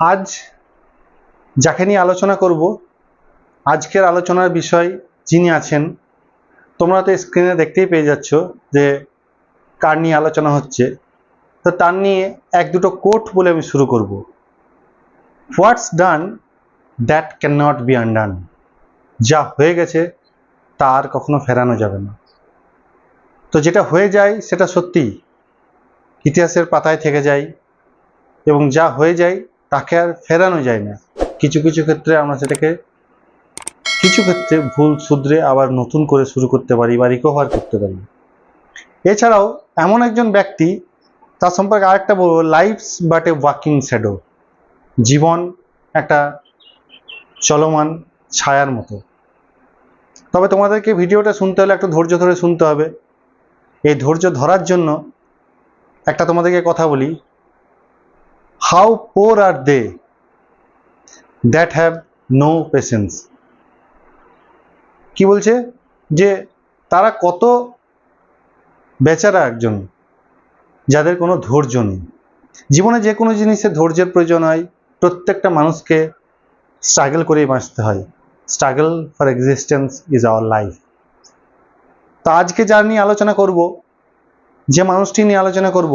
আজ যাকে নিয়ে আলোচনা করব, আজকের আলোচনার বিষয় যিনি আছেন, তোমরা তো স্ক্রিনে দেখতেই পেয়ে যাচ্ছ যে কার নিয়ে আলোচনা হচ্ছে। তো তার নিয়ে এক দুটো কোট বলে আমি শুরু করব। What's done that can not be undone যা হয়ে গেছে, তা আর কখনো ফেরানো যাবে না। তো যেটা হয়ে যায়, সেটা সত্যি ইতিহাসের পাতায় থেকে যায় এবং যা হয়ে যায় তাকে আর ফেরানো যায় না। কিছু কিছু ক্ষেত্রে আমরা সেটাকে, কিছু ক্ষেত্রে ভুল শুধরে আবার নতুন করে শুরু করতে পারি বা রিকভার করতে পারি। এছাড়াও এমন একজন ব্যক্তি, তার সম্পর্কে আরেকটা বলব life's but a walking shadow জীবন একটা চলমান ছায়ার মতো। তবে তোমাদেরকে ভিডিওটা শুনতে হলে একটু ধৈর্য ধরে শুনতে হবে। এই ধৈর্য ধরার জন্য একটা তোমাদেরকে কথা বলি how poor are they that have no patience কি বলছে? যে তারা কত বেচারা একজন যাদের কোনো ধৈর্য নেই। জীবনে যে কোনো জিনিসে ধৈর্যের প্রয়োজন হয়। প্রত্যেকটা মানুষকে স্ট্রাগল করেই বাঁচতে হয়। Struggle for existence is our life তা আজকে যার নিয়ে আলোচনা করব, যে মানুষটি নিয়ে আলোচনা করব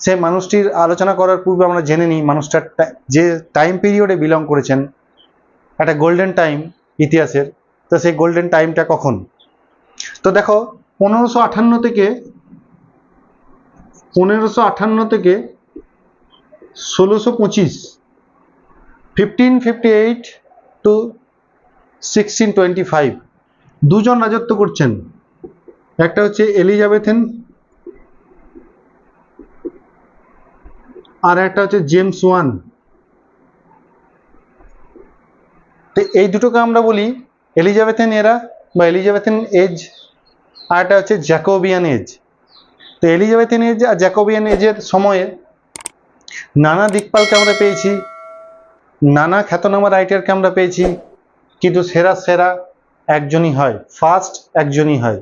সেই মানুষটির আলোচনা করার পূর্বে আমরা জেনে নিই মানুষটার যে টাইম পিরিয়ডে বিলং করেছেন, একটা গোল্ডেন টাইম ইতিহাসের, তো সেই গোল্ডেন টাইমটা কখন? তো দেখো, পনেরোশো আঠান্ন থেকে, পনেরোশো আঠান্ন থেকে ষোলোশো পঁচিশ fifteen fifty eight to sixteen twenty five দুজন রাজত্ব করছেন। একটা হচ্ছে এলিজাবেথেন আর একটা হচ্ছে জেমস ওয়ান তো এই দুটোকে আমরা বলি এলিজাবেথেন এরা বা এলিজাবেথেন এজ আর একটা হচ্ছে জ্যাকোবিয়ান এজ তো এলিজাবেথেন এজ আর জ্যাকোবিয়ান এজের সময়ে নানা দিকপালকে আমরা পেয়েছি, নানা খ্যাতনামা রাইটারকে আমরা পেয়েছি, কিন্তু সেরা সেরা একজনই হয় ফার্স্ট একজনই হয়।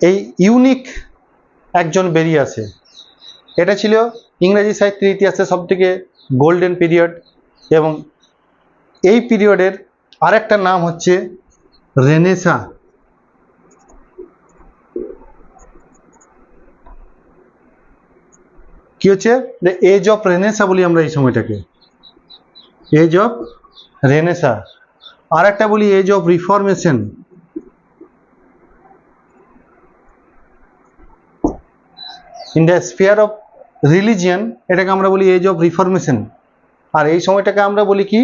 এই ইউনিক একজন বেরিয়ে আসে। এটা ছিল ইংরেজি সাহিত্যের ইতিহাসে সবথেকে গোল্ডেন পিরিয়ড এবং এই পিরিয়ডের আরেকটা নাম হচ্ছে রেনেসা কি হচ্ছে? এজ অফ রেনেসা বলি আমরা এই সময়টাকে। এজ অফ রেনেসা আর একটা বলি age of reformation in the sphere of religion, এটাকে আমরা বলি এজ অফ রিফরমেশন। আর এই সময়টাকে আমরা বলি কি?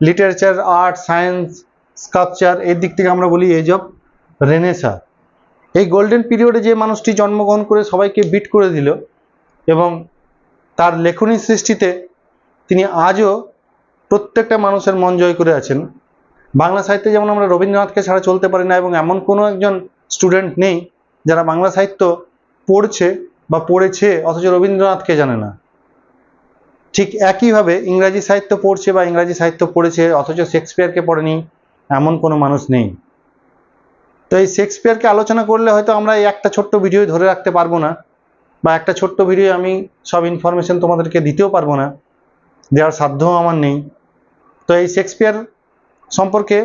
লিটারেচার, আর্ট, সায়েন্স স্কাল্পচার এর দিক থেকে আমরা বলি এজ অফ রেনেসা। এই গোল্ডেন পিরিয়ডে যে মানুষটি জন্মগ্রহণ করে সবাইকে বিট করে দিল এবং তার লেখনী সৃষ্টিতে তিনি আজও প্রত্যেকটা মানুষের মন জয় করে আছেন। বাংলা সাহিত্যে যেমন আমরা রবীন্দ্রনাথকে ছাড়া চলতে পারি না এবং এমন কোনো একজন স্টুডেন্ট নেই যারা বাংলা সাহিত্য পড়ছে বা পড়েছে, অথচ রবীন্দ্রনাথকে জানে না। ঠিক একইভাবে ইংরাজি সাহিত্য পড়ছে বা ইংরাজি সাহিত্য পড়েছে, অথচ শেক্সপিয়ারকে পড়েনি, এমন কোনো মানুষ নেই। তো এই শেক্সপিয়ারকে আলোচনা করলে হয়তো আমরা এই একটা ছোট্ট ভিডিও ধরে রাখতে পারব না, বা একটা ছোট্ট ভিডিও আমি সব ইনফরমেশন তোমাদেরকে দিতেও পারব না। দেওয়ার সাধ্যও আমার নেই। তো এই শেক্সপিয়ার সম্পর্কে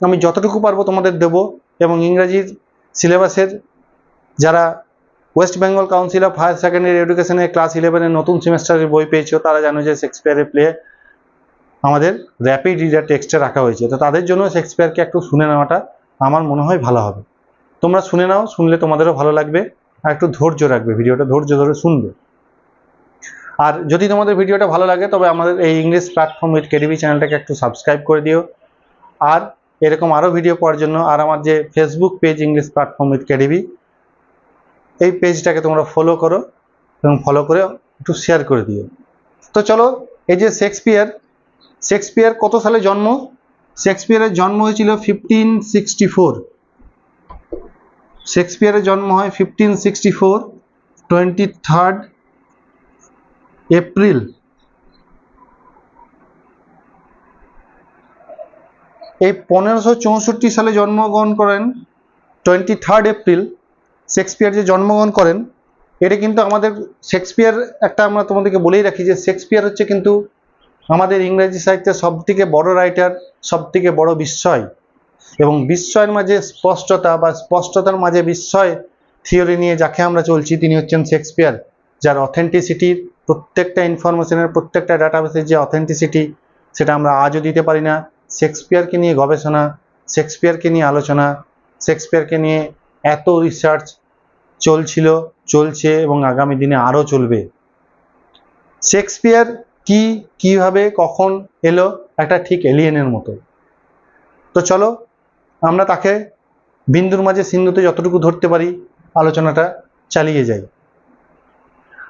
আমি যতটুকু পারব তোমাদের দেব, এবং ইংরাজির সিলেবাসের যারা West Bengal council of higher secondary এডুকেশনের ক্লাস ইলেভেনের নতুন সেমেস্টারের বই পেয়েছ। তারা জানো যে শেক্সপিয়ারের প্লে আমাদের র্যাপিড রিডার টেক্সটে রাখা হয়েছে। তো তাদের জন্য শেক্সপিয়ারকে একটু শুনে নেওয়াটা আমার মনে হয় ভালো হবে। তোমরা শুনে নাও, শুনলে তোমাদেরও ভালো লাগবে আর একটু ধৈর্য রাখবে। ভিডিওটা ধৈর্য ধরে শুনবে। আর যদি তোমাদের ভিডিওটা ভালো লাগে, তবে আমাদের এই ইংলিশ প্ল্যাটফর্ম উইথ কেডিবি চ্যানেলটাকে একটু সাবস্ক্রাইব করে দিও। আর এরকম আরও ভিডিও পাওয়ার জন্য আর আমার যে Facebook page English platform with KDB এই পেজটাকে তোমরা ফলো করো এবং ফলো করে একটু শেয়ার করে দিও। তো চলো, এই যে শেক্সপিয়ার শেক্সপিয়ার কত সালে জন্ম? শেক্সপিয়ারের জন্ম হয়েছিল ফিফটিন সিক্সটি ফোর শেক্সপিয়ারের জন্ম হয় fifteen sixty four twenty third April এই পনেরোশো চৌষট্টি সালে জন্মগ্রহণ করেন টোয়েন্টি থার্ড এপ্রিল শেক্সপিয়ার যে জন্মগ্রহণ করেন, এটা কিন্তু আমাদের শেক্সপিয়ার একটা আমরা তোমাদেরকে বলেই রাখি যে শেক্সপিয়ার হচ্ছে কিন্তু আমাদের ইংরেজি সাহিত্যের সব থেকে বড় রাইটার সব থেকে বড় বিস্ময়। এবং বিস্ময়ের মাঝে স্পষ্টতা বা স্পষ্টতার মাঝে বিস্ময় থিওরি নিয়ে যাকে আমরা চলছি, তিনি হচ্ছেন শেক্সপিয়ার, যার অথেন্টিসিটির প্রত্যেকটা ইনফরমেশনের প্রত্যেকটা ডাটাবেসের যে অথেন্টিসিটি সেটা আমরা আজও দিতে পারি না। শেক্সপিয়ারকে নিয়ে গবেষণা, শেক্সপিয়ারকে নিয়ে আলোচনা, শেক্সপিয়ারকে নিয়ে এত রিসার্চ চলছিল, চলছে এবং আগামী দিনে আরও চলবে। শেক্সপিয়ার কি, কীভাবে, কখন এলো, একটা ঠিক এলিয়েনের মতো। তো চলো, আমরা তাকে বিন্দুর মাঝে সিন্ধুতে যতটুকু ধরতে পারি আলোচনাটা চালিয়ে যাই।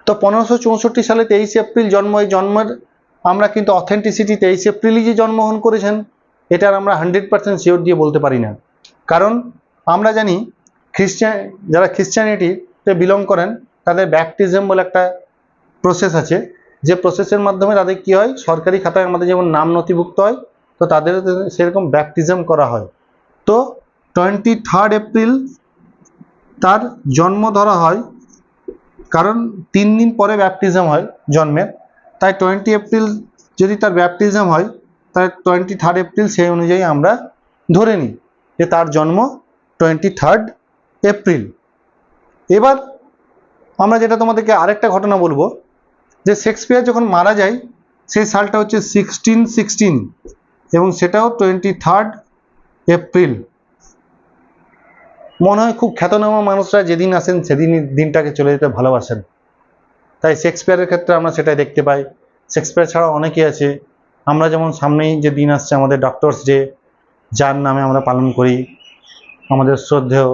তো পনেরোশো চৌষট্টি সালে তেইশে এপ্রিল জন্ম এই জন্মের আমরা কিন্তু অথেন্টিসিটি তেইশে এপ্রিলই যে জন্মগ্রহণ করেছেন, এটার আমরা হান্ড্রেড পার্সেন্ট শিওর দিয়ে বলতে পারি না। কারণ আমরা জানি খ্রিস্টান, যারা খ্রিস্টানিটিতে বিলং করেন, তাদের ব্যাপটিজম বলে একটা প্রসেস আছে। যে প্রসেসের মাধ্যমে তাদের কি হয়? সরকারি খাতায় আমাদের যেমন নাম নথিভুক্ত হয়, তো তাদের সেরকম ব্যাপটিজম করা হয়। তো টোয়েন্টি থার্ড এপ্রিল তার জন্ম ধরা হয়, কারণ তিন দিন পরে ব্যাপটিজম হয় জন্মের। তাই টোয়েন্টি এপ্রিল যদি তার ব্যাপটিজম হয়, তাহলে টোয়েন্টি থার্ড এপ্রিল সেই অনুযায়ী আমরা ধরে নিই যে তার জন্ম টোয়েন্টি থার্ড এপ্রিল। এবার আমরা যেটা তোমাদেরকে আরেকটা ঘটনা বলব, যে শেক্সপিয়ার যখন মারা যায়, সেই সালটা হচ্ছে সিক্সটিন সিক্সটিন এবং সেটাও টোয়েন্টি থার্ড এপ্রিল। মনে হয় খুব খ্যাতনামা মানুষরা যেদিন আসেন, সেদিনই দিনটাকে চলে যেতে ভালোবাসেন। তাই শেক্সপিয়ারের ক্ষেত্রে আমরা সেটাই দেখতে পাই। শেক্সপিয়ার ছাড়া অনেকেই আছে। আমরা যেমন সামনেই যে দিন আসছে, আমাদের ডক্টরস ডে যার নামে আমরা পালন করি, আমাদের শ্রদ্ধেয়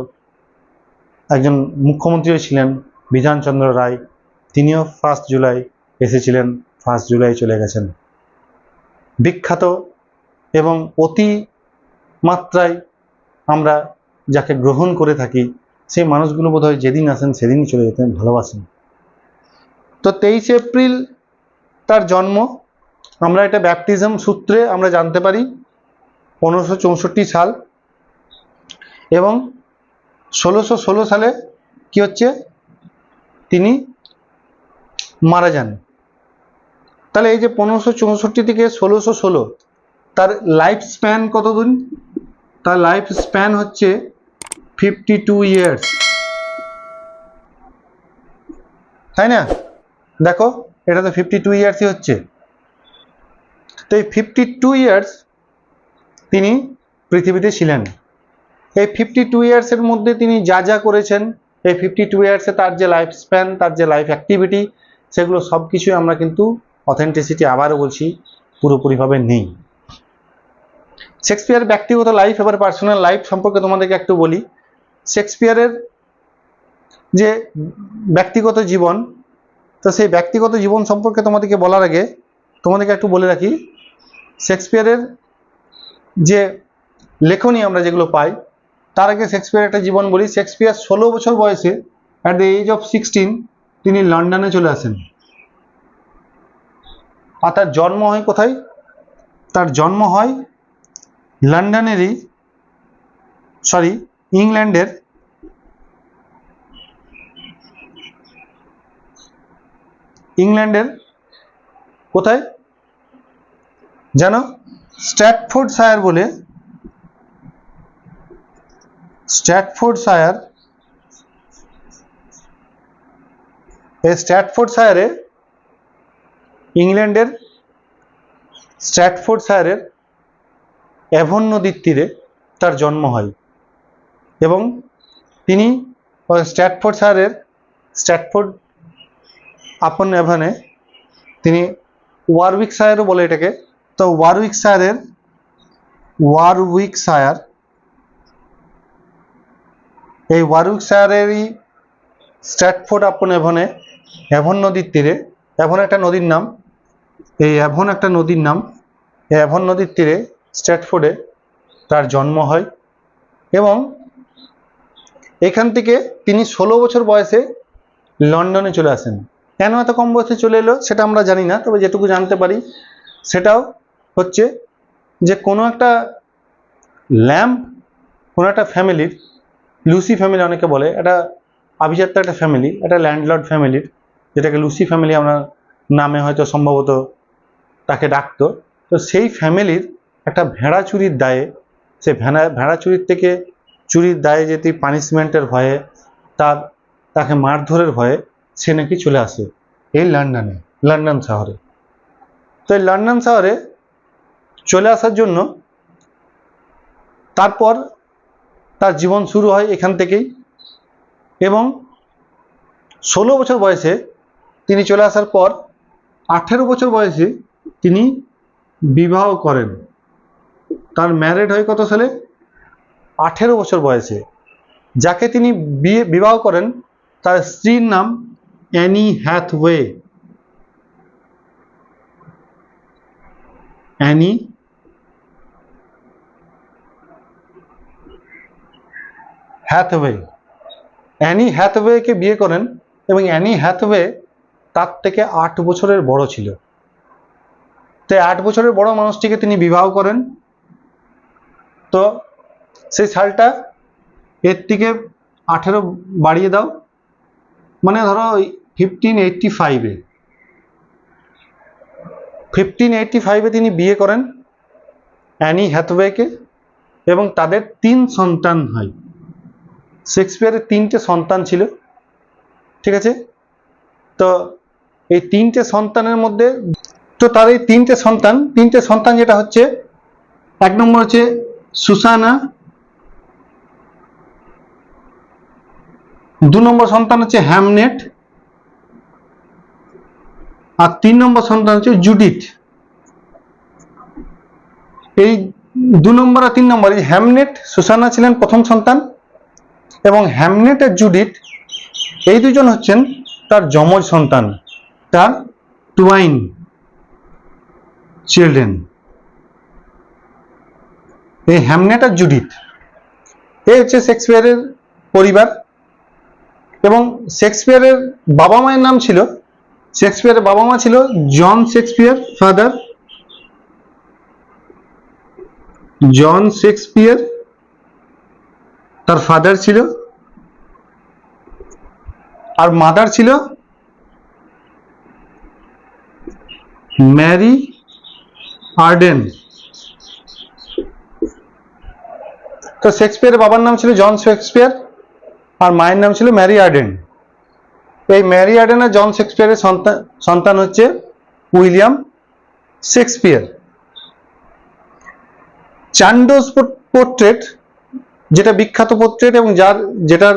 একজন মুখ্যমন্ত্রীও ছিলেন, বিধানচন্দ্র রায়। তিনিও ফার্স্ট জুলাই এসেছিলেন ফার্স্ট জুলাই চলে গেছেন। বিখ্যাত এবং অতি মাত্রায় আমরা যাকে গ্রহণ করে থাকি, সেই মানুষগুলো বোধহয় যেদিন আসেন সেদিনই চলে যেতেন, ভালোবাসেন। তো তেইশে এপ্রিল তার জন্ম, আমরা এটা ব্যাপটিজম সূত্রে আমরা জানতে পারি, পনেরোশো সাল। এবং ষোলোশো ষোলো সালে কি হচ্ছে? তিনি মারা যান। তাহলে এই যে পনেরোশো চৌষট্টি থেকে ষোলোশো ষোলো, তার লাইফ স্প্যান কতদিন? তার লাইফ স্প্যান হচ্ছে ফিফটি টু ইয়ার্স তাই না? দেখো, এটা তো ফিফটি টু ইয়ার্সই হচ্ছে। তো এই ফিফটি টু ইয়ার্স তিনি পৃথিবীতে ছিলেন। এই ফিফটি টু ইয়ার্সের মধ্যে তিনি যা যা করেছেন, এই ফিফটি টু ইয়ার্সে তার যে লাইফ স্প্যান তার যে লাইফ অ্যাক্টিভিটি সেগুলো সব কিছুই আমরা কিন্তু অথেন্টিসিটি আবারও বলছি, পুরোপুরিভাবে নেই। শেক্সপিয়ার ব্যক্তিগত লাইফ এবার পার্সোনাল লাইফ সম্পর্কে তোমাদেরকে একটু বলি। শেক্সপিয়ারের যে ব্যক্তিগত জীবন, তো সেই ব্যক্তিগত জীবন সম্পর্কে তোমাদেরকে বলার আগে তোমাদেরকে একটু বলে রাখি শেক্সপিয়ারের যে লেখনী আমরা যেগুলো পাই তার আগে শেক্সপিয়ার একটা জীবন বলি। শেক্সপিয়ার ষোলো বছর বয়সে at the age of sixteen তিনি লন্ডনে চলে আসেন। আর তার জন্ম হয় কোথায়? তার জন্ম হয় লন্ডনেরই সরি ইংল্যান্ডের ইংল্যান্ডের কোথায়? জানো স্ট্যাটফোর্ড শায়ার বলে স্ট্যাটফোর্ড শায়ার এই স্ট্যাটফোর্ড শায়ারে ইংল্যান্ডের স্ট্র্যাটফোর্ড শায়ারের অ্যাভন নদীর তীরে তার জন্ম হয়। এবং তিনি ওই স্ট্র্যাটফোর্ড শায়ারের স্ট্র্যাটফোর্ড আপন অ্যাভনে তিনি ওয়ারউইক শায়ারও বলে এটাকে, তো ওয়ারউইক শায়ারের ওয়ারউইক শায়ার এই ওয়ারউইক শায়ারেরই স্ট্র্যাটফোর্ড আপন এভনে অ্যাভন নদীর তীরে অ্যাভন একটা নদীর নাম, এই অ্যাভন একটা নদীর নাম, এই অ্যাভন নদীর তীরে স্ট্র্যাটফোর্ডে তার জন্ম হয় এবং এখান থেকে তিনি ষোলো বছর বয়সে লন্ডনে চলে আসেন। কেন এত কম বয়সে চলে এলো সেটা আমরা জানি না, তবে যেটুকু জানতে পারি সেটাও হচ্ছে যে কোনো একটা ল্যাম্প, কোনো একটা ফ্যামিলির লুসি ফ্যামিলি অনেকে বলে একটা আভিজাত্য একটা ফ্যামিলি একটা ল্যান্ডলর্ড ফ্যামিলির যেটাকে লুসি ফ্যামিলি আমরা নামে হয়তো সম্ভবত তাকে ডাকতো। তো সেই ফ্যামিলির একটা ভেড়া চুরির দায়ে, সে ভেড়া ভেড়া চুরির থেকে চুরির দায়ে যেটি পানিশমেন্টের ভয়ে, তার, তাকে মারধরের ভয়ে সে নাকি চলে আসে এই লন্ডনে লন্ডন শহরে। তো এই লন্ডন শহরে চলে আসার জন্য তারপর তার জীবন শুরু হয় এখান থেকেই। এবং ষোলো বছর বয়সে তিনি চলে আসার পর আঠেরো বছর বয়সে তিনি বিবাহ করেন। তার ম্যারেড হয় কত সালে? আঠেরো বছর বয়সে। যাকে তিনি বিয়ে, বিবাহ করেন, তার স্ত্রীর নাম Anne Hathaway. Anne Hathaway Anne হ্যাথওয়েকে বিয়ে করেন এবং অ্যানি হ্যাথওয়ে তার থেকে আট বছরের বড় ছিল। তাই আট বছরের বড় মানুষটিকে তিনি বিবাহ করেন। তো সেই সালটা এর থেকে আঠেরো বাড়িয়ে দাও। মানে ধরো ফিফটিন এইটটি ফাইভে ফিফটিন এইটটি ফাইভে তিনি বিয়ে করেন অ্যানি হ্যাথওয়েকে এবং তাদের তিন সন্তান হয়। শেক্সপিয়ারের তিনটে সন্তান ছিল, ঠিক আছে? তো এই তিনটে সন্তানের মধ্যে, তো তার এই তিনটে সন্তান তিনটে সন্তান যেটা হচ্ছে, এক নম্বর হচ্ছে সুসানা, দু নম্বর সন্তান হচ্ছে হ্যামনেট, আর তিন নম্বর সন্তান হচ্ছে জুডিট এই দু নম্বর আর তিন নম্বর, এই হ্যামনেট, সুসানা ছিলেন প্রথম সন্তান এবং হ্যামনেট আর জুডিথ এই দুজন হচ্ছেন তার যমজ সন্তান, তার টুয়াইন চিলড্রেন এই হ্যামনেট আর জুডিথ এই হচ্ছে শেক্সপিয়ারের পরিবার এবং শেক্সপিয়ারের বাবা মায়ের নাম ছিল শেক্সপিয়ারের বাবা মা ছিল John Shakespeare father John Shakespeare তার ফাদার ছিল? আর মাদার ছিল? ম্যারি আর্ডেন তো শেক্সপিয়ারের বাবার নাম ছিল জন শেক্সপিয়ার আর মায়ের নাম ছিল ম্যারি আর্ডেন এই ম্যারি আর্ডেন আর জন শেক্সপিয়ারের সন্তান সন্তান হচ্ছে উইলিয়াম শেক্সপিয়ার চান্ডোস পোর্ট্রেট যেটা বিখ্যাত পোর্ট্রেট এবং যার, যেটার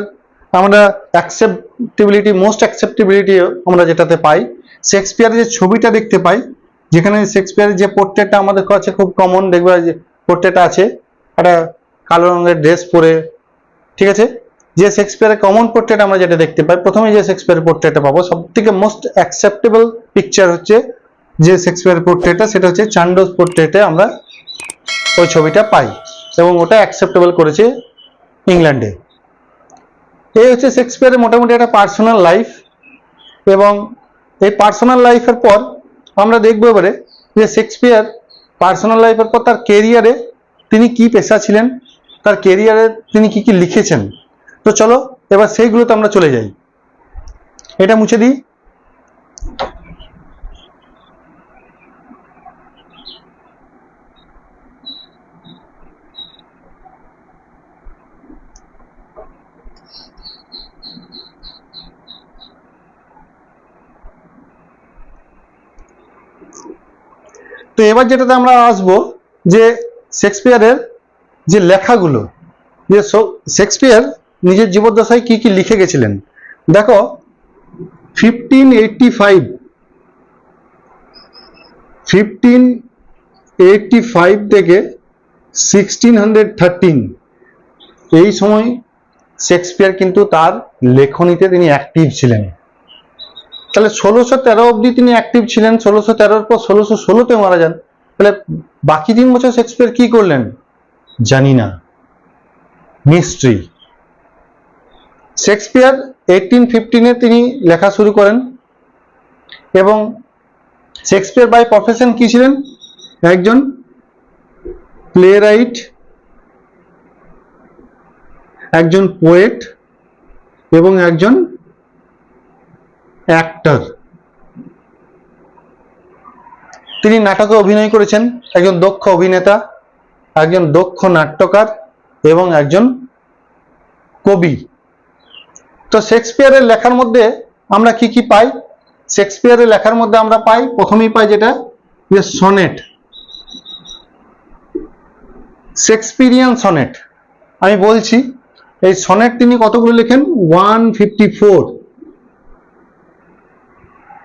আমরা অ্যাকসেপ্টেবিলিটি মোস্ট অ্যাকসেপ্টেবিলিটি আমরা যেটাতে পাই শেক্সপিয়ারের যে ছবিটা দেখতে পাই, যেখানে শেক্সপিয়ারের যে পোর্ট্রেটটা আমাদের কাছে খুব কমন দেখবে যে পোর্ট্রেটটা আছে, একটা কালো রঙের ড্রেস পরে, ঠিক আছে? যে শেক্সপিয়ারের কমন পোর্ট্রেট আমরা যেটা দেখতে পাই প্রথমে যে শেক্সপিয়ারের পোর্ট্রেটটা পাবো সব থেকে মোস্ট অ্যাকসেপ্টেবল পিকচার হচ্ছে যে শেক্সপিয়ারের পোর্ট্রেটটা সেটা হচ্ছে চান্ডোস পোর্ট্রেটে আমরা ওই ছবিটা পাই। এবং ওটা অ্যাকসেপ্টেবল করেছে ইংল্যান্ডে এই হচ্ছে শেক্সপিয়ারের মোটামুটি একটা পার্সোনাল লাইফ এবং এই পার্সোনাল লাইফের পর আমরা দেখব এবারে যে শেক্সপিয়ার পার্সোনাল লাইফের পর তার কেরিয়ারে তিনি কি পেশা ছিলেন, তার কেরিয়ারে তিনি কি কি লিখেছেন। তো চলো, এবার সেইগুলোতে আমরা চলে যাই। এটা মুছে দিই। তো এবার যেটাতে আমরা আসব যে শেক্সপিয়ারের যে লেখাগুলো, যে শেক্সপিয়ার নিজের জীবদ্দশায় কি কি লিখে গেছিলেন? দেখো fifteen eighty five fifteen eighty five থেকে সিক্সটিন হান্ড্রেড থার্টিন এই সময় শেক্সপিয়ার কিন্তু তার লেখনীতে তিনি অ্যাক্টিভ ছিলেন। তাহলে ষোলোশো তেরো অবধি তিনি অ্যাক্টিভ ছিলেন, ষোলোশো তেরোর পর ষোলোশো ষোলোতে মারা যান। তাহলে বাকি তিন বছর শেক্সপিয়ার কি করলেন? জানি না। মিস্ট্রি শেক্সপিয়ার এইটিন ফিফটিনে তিনি লেখা শুরু করেন। এবং শেক্সপিয়ার বাই প্রফেশন কি ছিলেন? একজন প্লে রাইট একজন পোয়েট এবং একজন অ্যাক্টর তিনি নাটকে অভিনয় করেছেন। একজন দক্ষ অভিনেতা, একজন দক্ষ নাট্যকার এবং একজন কবি। তো শেক্সপিয়ারের লেখার মধ্যে আমরা কি কি পাই? শেক্সপিয়ারের লেখার মধ্যে আমরা পাই, প্রথমেই পাই যেটা, যে সনেট। Shakespearean sonnet. আমি বলছি, এই সনেট তিনি কতগুলো লেখেন? One fifty four.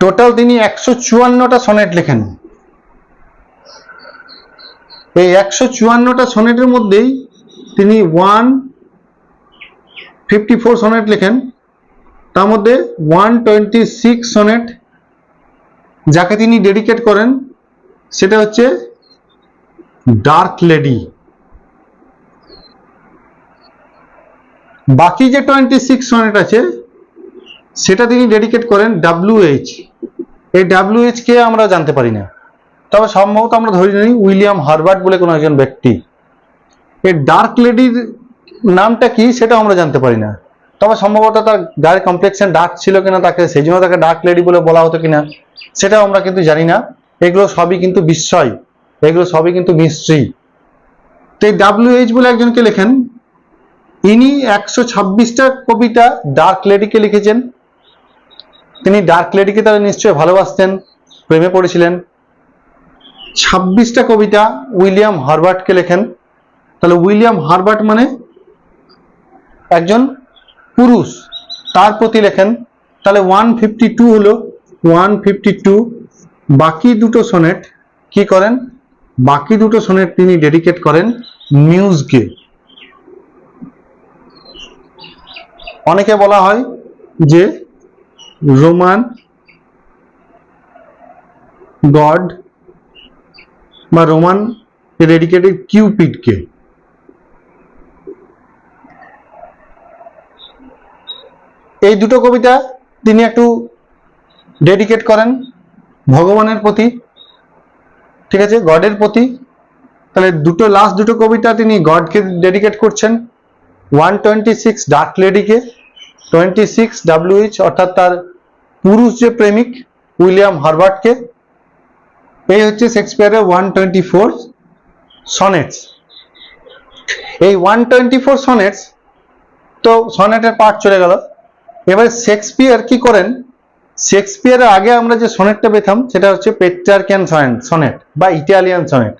টোটাল তিনি একশো চুয়ান্নটা সনেট লেখেন। এই একশো চুয়ান্নটা সনেটের মধ্যেই তিনি ওয়ান ফিফটি ফোর সনেট লেখেন। তার মধ্যে ওয়ান টোয়েন্টি সিক্স সনেট যাকে তিনি ডেডিকেট করেন, সেটা হচ্ছে ডার্ক লেডি বাকি যে টোয়েন্টি সিক্স সনেট আছে, সেটা তিনি ডেডিকেট করেন ডাব্লিউ এইচ এই ডাব্লিউ এইচ কে আমরা জানতে পারি না। তবে সম্ভবত আমরা ধরে নিই উইলিয়াম হারবার্ট বলে কোনো একজন ব্যক্তি। এই ডার্ক লেডির নামটা কি সেটা আমরা জানতে পারি না। তবে সম্ভবত তার গায়ের কমপ্লেক্সন ডার্ক ছিল কিনা তাকে, সেই জন্য তাকে ডার্ক লেডি বলে বলা হতো কিনা, সেটাও আমরা কিন্তু জানি না। এগুলো সবই কিন্তু বিস্ময়। এগুলো সবই কিন্তু মিস্ট্রি। তো এই ডাব্লিউ এইচ বলে একজনকে লেখেন। ইনি একশো ছাব্বিশটা কবিতা ডার্ক লেডিকে লিখেছেন। তিনি ডার্ক লেডিকে তারা নিশ্চয়ই ভালোবাসতেন, প্রেমে পড়েছিলেন। ছাব্বিশটা কবিতা উইলিয়াম হারবার্টকে লেখেন। তাহলে উইলিয়াম হারবার্ট মানে একজন পুরুষ, তার প্রতি লেখেন। তাহলে ওয়ান ফিফটি টু হলো ওয়ান ফিফটি টু, বাকি দুটো সোনেট কি করেন? বাকি দুটো সোনেট তিনি ডেডিকেট করেন মিউজকে। অনেকে বলা হয় যে রোমান, গড বা রোমান ডেডিকেটেড কিউপিডকে। এই দুটো কবিতা তিনি একটু ডেডিকেট করেন ভগবানের প্রতি, ঠিক আছে, গডের প্রতি। তাহলে দুটো লাস্ট দুটো কবিতা তিনি গডকে ডেডিকেট করছেন। ওয়ান টোয়েন্টি সিক্স ডার্ক লেডিকে টোয়েন্টি সিক্স ডাব্লিউএইচ অর্থাৎ তার পুরুষ যে প্রেমিক, উইলিয়াম হারবার্টকে, এই হচ্ছে শেক্সপিয়ারের ওয়ান টোয়েন্টি ফোর সনেটস। এই ওয়ান টোয়েন্টি ফোর সনেটস, তো সনেটের পার্ট চলে গেল। এবারে শেক্সপিয়ার কি করেন? শেক্সপিয়ারের আগে আমরা যে সনেটটা পেতাম, সেটা হচ্ছে পেট্রার্কিয়ান সনেট বা ইটালিয়ান সনেট,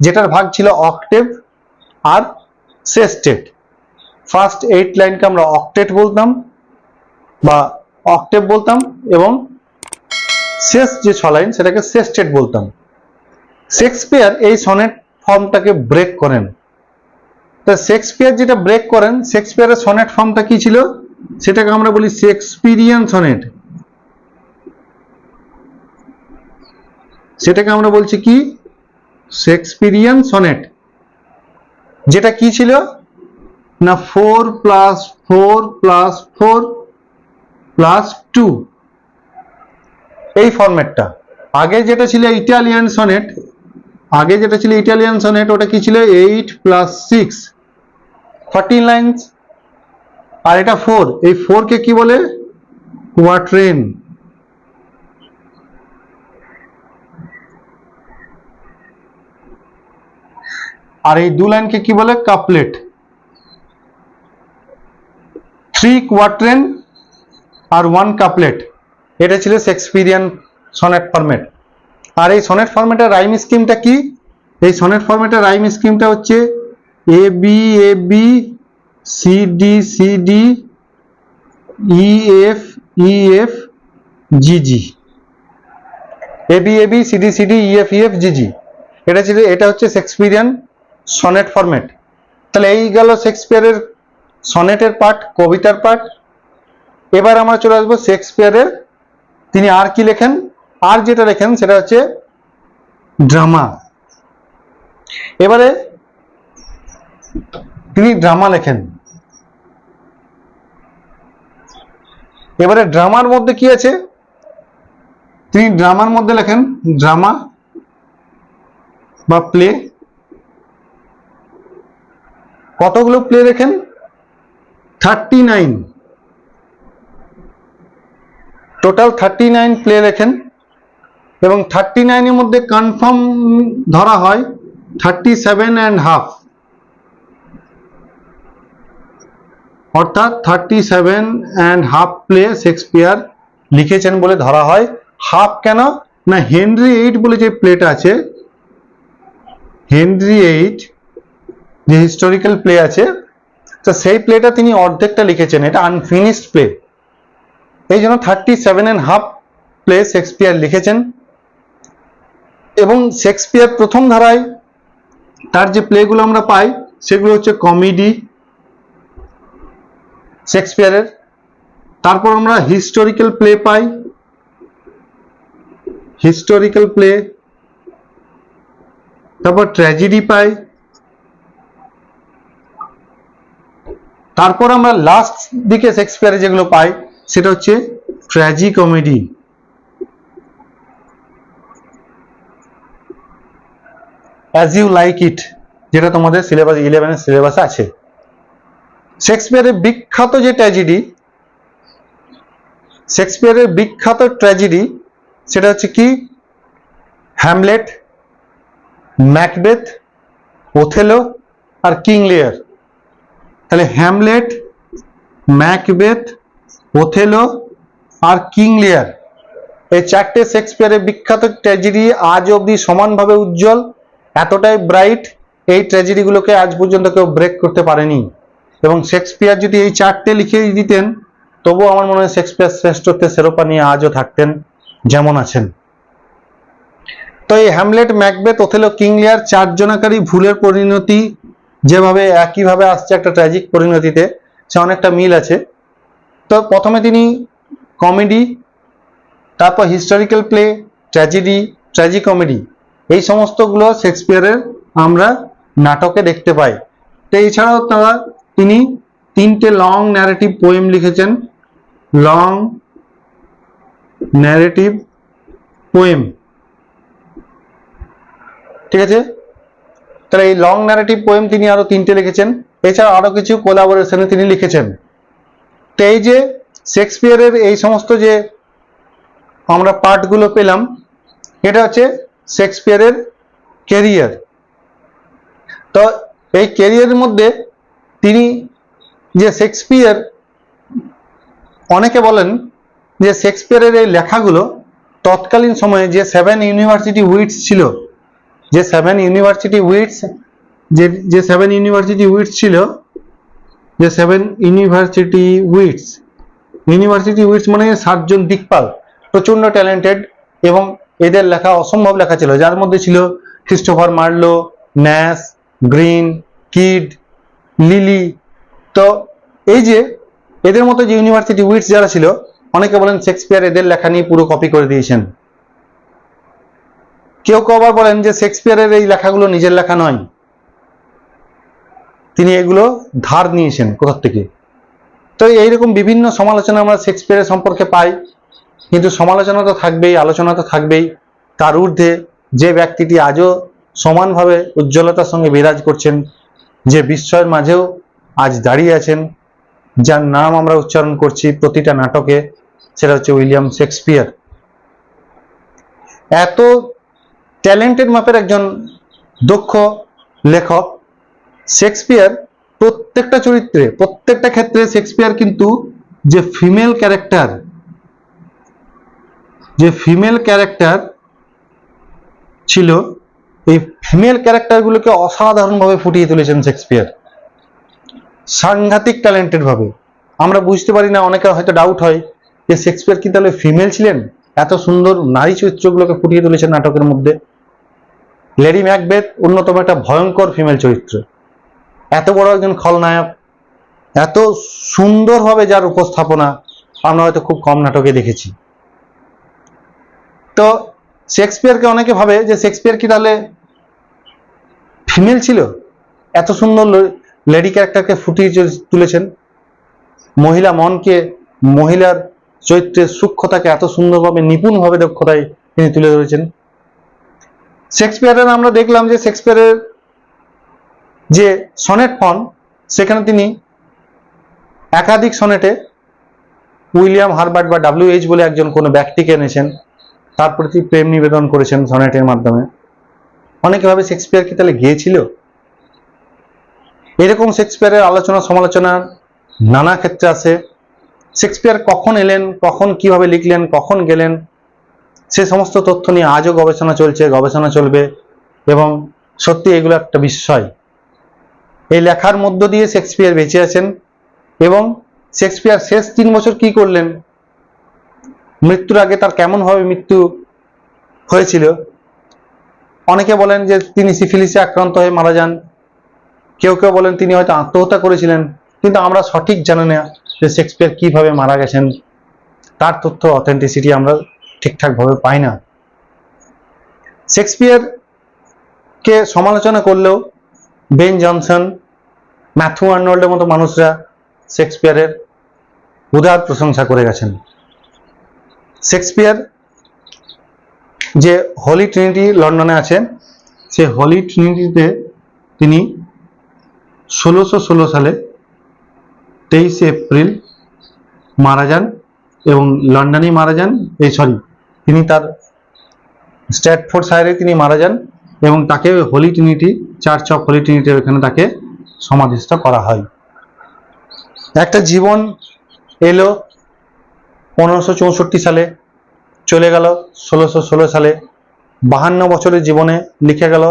যেটার ভাগ ছিল অক্টেভ আর সেস্টেট। ফার্স্ট এইট লাইনকে আমরা অক্টেট বলতাম বা অক্টেভ বলতাম এবং শেষ যে ছ লাইন সেটাকে সেস্টেট বলতাম। শেক্সপিয়ার এই সনেট ফর্মটাকে ব্রেক করেন। তা শেক্সপিয়ার যেটা ব্রেক করেন শেক্সপিয়ারের সনেট ফর্মটা কি ছিল? সেটাকে আমরা বলি শেক্সপিরিয়ান সনেট সেটাকে আমরা বলছি কি? শেক্সপিরিয়ান সনেট যেটা কি ছিল? না four plus four plus four plus two. এই ফরম্যাটটা। আগে যেটা ছিল ইটালিয়ান সনেট, আগে যেটা ছিল ইটালিয়ান সনেট, ওটা কি ছিল? Eight plus six thirteen lines আর এটা ফোর এই ফোর কে কি বলে? কোয়াট্রেন আর এই দু লাইনকে কি বলে? কাপলেট থ্রি কোয়াট্রেন আর ওয়ান কাপলেট এটা ছিল শেক্সপিরিয়ান সনেট ফরম্যাট আর এই সনেট ফরম্যাটের রাইম স্কিমটা কি? এই সনেট ফরম্যাটের রাইম স্কিমটা হচ্ছে A B A B C D C D E F E F G G A B A B C D C D E F E F G G এটা ছিল, এটা হচ্ছে Shakespearean sonnet format তাহলে এই গেল শেক্সপিয়ারের সনেটের part কবিতার part এবার আমরা চলে আসব শেক্সপিয়ারের। তিনি আর কি লেখেন? আর যেটা লেখেন সেটা হচ্ছে ড্রামা। এবারে তিনি ড্রামা লেখেন। এবারে ড্রামার মধ্যে কি আছে? তিনি ড্রামার মধ্যে লেখেন ড্রামা বা প্লে। কতগুলো প্লে লেখেন? Thirty nine. Total thirty nine play লেখেন এবং থার্টি নাইনের মধ্যে কনফার্ম ধরা হয় থার্টি সেভেন অ্যান্ড হাফ অর্থাৎ thirty seven and half play Shakespeare লিখেছেন বলে ধরা হয়। হাফ কেন? না হেনরি এইট বলে যে প্লেটা আছে হেনরি এইট যে হিস্টোরিক্যাল প্লে আছে, তো সেই প্লেটা তিনি অর্ধেকটা লিখেছেন, এটা আনফিনিশড প্লে এই জন্য thirty seven and half play Shakespeare লিখেছেন। এবং শেক্সপিয়ার প্রথম ধারায় তার যে প্লেগুলো আমরা পাই, সেগুলো হচ্ছে কমেডি শেক্সপিয়ারের তারপর আমরা হিস্টোরিক্যাল প্লে পাই। হিস্টোরিক্যাল প্লে তারপর ট্র্যাজেডি পাই। তারপর আমরা লাস্ট দিকে শেক্সপিয়ারে যেগুলো পাই সেটা হচ্ছে tragicomedy as you like it যেটা তোমাদের সিলেবাস ইলেভেনের সিলেবাস আছে। শেক্সপিয়ারের বিখ্যাত যে ট্র্যাজেডি শেক্সপিয়ারের বিখ্যাত ট্র্যাজেডি সেটা হচ্ছে কি? হ্যামলেট ম্যাকবেথ ওথেলো আর কিং লিয়ার তাহলে হ্যামলেট ম্যাকবেথ ওথেলো আর কিং লিয়ার এই চারটে শেক্সপিয়ারের বিখ্যাত ট্র্যাজেডি আজ অবধি সমানভাবে উজ্জ্বল, এতটাই ব্রাইট এই ট্র্যাজেডিগুলোকে আজ পর্যন্ত কেউ ব্রেক করতে পারেনি। এবং শেক্সপিয়ার যদি এই চারটে লিখে দিতেন, তবুও আমার মনে হয় শেক্সপিয়ার শ্রেষ্ঠত্বের শিরোপা নিয়ে আজও থাকতেন, যেমন আছেন। তো এই হ্যামলেট ম্যাকবেথ ওথেলো কিং লিয়ার চারজনাকারী ভুলের পরিণতি যেভাবে একইভাবে আসছে একটা ট্র্যাজিক পরিণতিতে, সে অনেকটা মিল আছে। তো প্রথমে তিনি কমেডি, তারপর historical play tragedy tragi comedy এই সমস্তগুলো শেক্সপিয়ারের আমরা নাটকে দেখতে পাই। তো এছাড়াও তারা তিনি তিনটে লং ন্যারেটিভ পোয়েম লিখেছেন। লং ন্যারেটিভ পোয়েম ঠিক আছে? তাহলে এই লং ন্যারেটিভ পোয়েম তিনি আরও তিনটে লিখেছেন। এছাড়া আরও কিছু কোলাবোরেশনে তিনি লিখেছেন। তো এই যে শেক্সপিয়ারের এই সমস্ত যে আমরা পার্টগুলো পেলাম, এটা হচ্ছে শেক্সপিয়ারের কেরিয়ার তো এই কেরিয়ারের মধ্যে তিনি যে শেক্সপিয়ার, অনেকে বলেন যে শেক্সপিয়ারের এই লেখাগুলো তৎকালীন সময়ে যে সেভেন ইউনিভার্সিটি উইটস ছিল, যে সেভেন ইউনিভার্সিটি উইটস, যে যে সেভেন ইউনিভার্সিটি উইটস ছিল যে seven university wits university wits মানে সাতজন দিকপাল প্রচণ্ড ট্যালেন্টেড এবং এদের লেখা অসম্ভব লেখা ছিল। যার মধ্যে ছিল Christopher Marlowe Nash Greene Kyd Lyly তো এই যে এদের মতো যে ইউনিভার্সিটি উইটস যারা ছিল, অনেকে বলেন শেক্সপিয়ার এদের লেখা নিয়ে পুরো কপি করে দিয়েছেন। কেউ কেউ আবার বলেন যে শেক্সপিয়ারের এই লেখাগুলো নিজের লেখা নয়। তিনি এগুলো ধার নিয়েছেন কোথার থেকে? তো এইরকম বিভিন্ন সমালোচনা আমরা শেক্সপিয়ারের সম্পর্কে পাই। কিন্তু সমালোচনা তো থাকবেই, আলোচনা তো থাকবেই। তার ঊর্ধ্বে যে ব্যক্তিটি আজও সমানভাবে উজ্জ্বলতার সঙ্গে বিরাজ করছেন, যে বিস্ময়ের মাঝেও আজ দাঁড়িয়ে আছেন, যার নাম আমরা উচ্চারণ করছি প্রতিটা নাটকে, সেটা হচ্ছে উইলিয়াম শেক্সপিয়ার। এত ট্যালেন্টেড মাপের একজন দক্ষ লেখক শেক্সপিয়ার প্রত্যেকটা চরিত্রে, প্রত্যেকটা ক্ষেত্রে শেক্সপিয়ার কিন্তু যে ফিমেল ক্যারেক্টার যে ফিমেল ক্যারেক্টার ছিল, এই ফিমেল ক্যারেক্টারগুলোকে অসাধারণভাবে ফুটিয়ে তুলেছেন শেক্সপিয়ার। সাংঘাতিক ট্যালেন্টেড ভাবে। আমরা বুঝতে পারি না অনেকের হয়তো ডাউট হয় যে শেক্সপিয়ার কি তাহলে ফিমেল ছিলেন? এত সুন্দর নারী চরিত্রগুলোকে ফুটিয়ে তুলেছেন নাটকের মধ্যে। লেডি ম্যাকবেথ অন্যতম একটা ভয়ঙ্কর ফিমেল চরিত্র। এত বড় একজন খলনায়ক, এত সুন্দরভাবে যার উপস্থাপনা আমরা হয়তো খুব কম নাটকে দেখেছি। তো শেক্সপিয়ারকে অনেকে ভাবে যে শেক্সপিয়ার কি তাহলে ফিমেল ছিল? এত সুন্দর লেডি ক্যারেক্টারকে ফুটিয়ে তুলেছেন। মহিলা মনকে, মহিলার চরিত্রের সূক্ষ্মতাকে এত সুন্দরভাবে, নিপুণভাবে দক্ষতায় তিনি তুলে ধরেছেন। শেক্সপিয়ারের আমরা দেখলাম যে শেক্সপিয়ারের যে সনেট ফন, সেখানে তিনি একাধিক সনেটে উইলিয়াম হারবার্ট বা ডাব্লিউএইচ বলে একজন কোনো ব্যক্তিকে এনেছেন। তার প্রতি প্রেম নিবেদন করেছেন সনেটের মাধ্যমে। অনেকে ভাবে শেক্সপিয়ার কি তাহলে গিয়েছিল? এরকম শেক্সপিয়ারের আলোচনা সমালোচনা নানা ক্ষেত্রে আছে। শেক্সপিয়ার কখন এলেন, কখন কীভাবে লিখলেন, কখন গেলেন, সে সমস্ত তথ্য নিয়ে আজও গবেষণা চলছে, গবেষণা চলবে এবং সত্যি এগুলো একটা বিস্ময়। এই লেখার মধ্য দিয়ে শেক্সপিয়ার বেঁচে আছেন এবং শেক্সপিয়ার শেষ তিন বছর কি করলেন? মৃত্যুর আগে তার কেমনভাবে মৃত্যু হয়েছিল? অনেকে বলেন যে তিনি সিফিলিসে আক্রান্ত হয়ে মারা যান। কেউ কেউ বলেন তিনি হয়তো আত্মহত্যা করেছিলেন, কিন্তু আমরা সঠিক জানি না যে শেক্সপিয়ার কীভাবে মারা গেছেন। তার তথ্য অথেন্টিসিটি আমরা ঠিকঠাকভাবে পাই না। শেক্সপিয়ার কে সমালোচনা করলেও বেন জনসন ম্যাথু আর্নল্ডের মতো মানুষরা শেক্সপিয়ারের উদার প্রশংসা করে গেছেন। শেক্সপিয়ার যে হলি ট্রিনিটি লন্ডনে আছে, সে হলি ট্রিনিটিতে তিনি ষোলোশো ষোলো সালে তেইশে এপ্রিল মারা যান এবং লন্ডনেই মারা যান। এই সরি তিনি তার স্ট্যাটফোর্ড শায়ারে তিনি মারা যান। এবং তাকে Holy Trinity Church of Holy ট্রিনিটির ওখানে তাকে সমাধিস্থ করা হয়। একটা জীবন এলো পনেরোশো চৌষট্টি সালে, চলে গেল ষোলোশো ষোলো সালে, বাহান্ন বছরের জীবনে লিখে গেল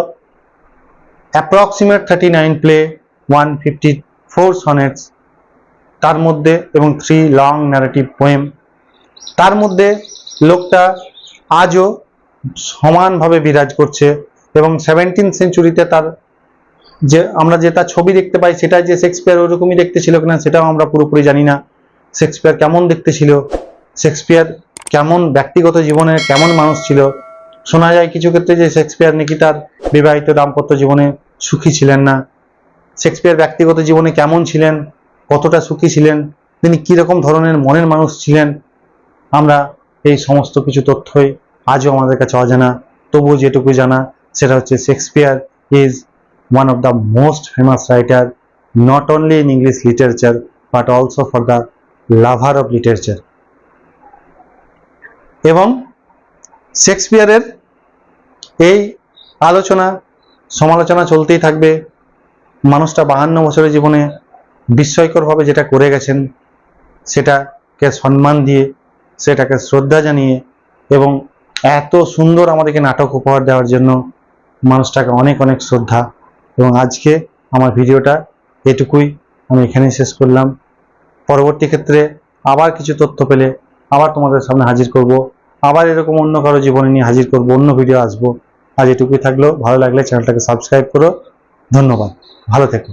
approximate thirty nine play one fifty four sonnets তার মধ্যে এবং থ্রি লং ন্যারেটিভ পোয়েম তার মধ্যে লোকটা আজও সমানভাবে বিরাজ করছে। এবং সেভেন্টিন সেঞ্চুরিতে তার যে আমরা যে তার ছবি দেখতে পাই সেটা যে শেক্সপিয়ার ওরকমই দেখতে ছিল কিনা সেটাও আমরা পুরোপুরি জানি না। শেক্সপিয়ার কেমন দেখতে ছিল? শেক্সপিয়ার কেমন ব্যক্তিগত জীবনে কেমন মানুষ ছিল? শোনা যায় কিছু ক্ষেত্রে যে শেক্সপিয়ার নাকি তার বিবাহিত দাম্পত্য জীবনে সুখী ছিলেন না। শেক্সপিয়ার ব্যক্তিগত জীবনে কেমন ছিলেন? কতটা সুখী ছিলেন? তিনি কীরকম ধরনের মনের মানুষ ছিলেন? আমরা এই সমস্ত কিছু তথ্যই আজও আমাদের কাছে অজানা। তবুও যেটুকু জানা সেটা হচ্ছে Shakespeare is one of the most famous writer, not only in English literature, but also for the lover of literature. এবং শেক্সপিয়ারের এই আলোচনা, সমালোচনা চলতেই থাকবে। মানুষটা বাহান্ন বছরের জীবনে বিস্ময়করভাবে যেটা করে গেছেন, সেটাকে সম্মান দিয়ে, সেটাকে শ্রদ্ধা জানিয়ে এবং এত সুন্দর আমাদেরকে নাটক উপহার দেওয়ার জন্য মানুষটাকে অনেক অনেক শ্রদ্ধা। এবং আজকে আমার ভিডিওটা এটুকুই। আমি এখানেই শেষ করলাম। পরবর্তী ক্ষেত্রে আবার কিছু তথ্য পেলে আবার তোমাদের সামনে হাজির করব। আবার এরকম অন্য কারও জীবনে নিয়ে হাজির করব, অন্য ভিডিও আসব। আজ এটুকুই থাকল। ভালো লাগলে চ্যানেলটাকে সাবস্ক্রাইব করো। ধন্যবাদ। ভালো থেকো।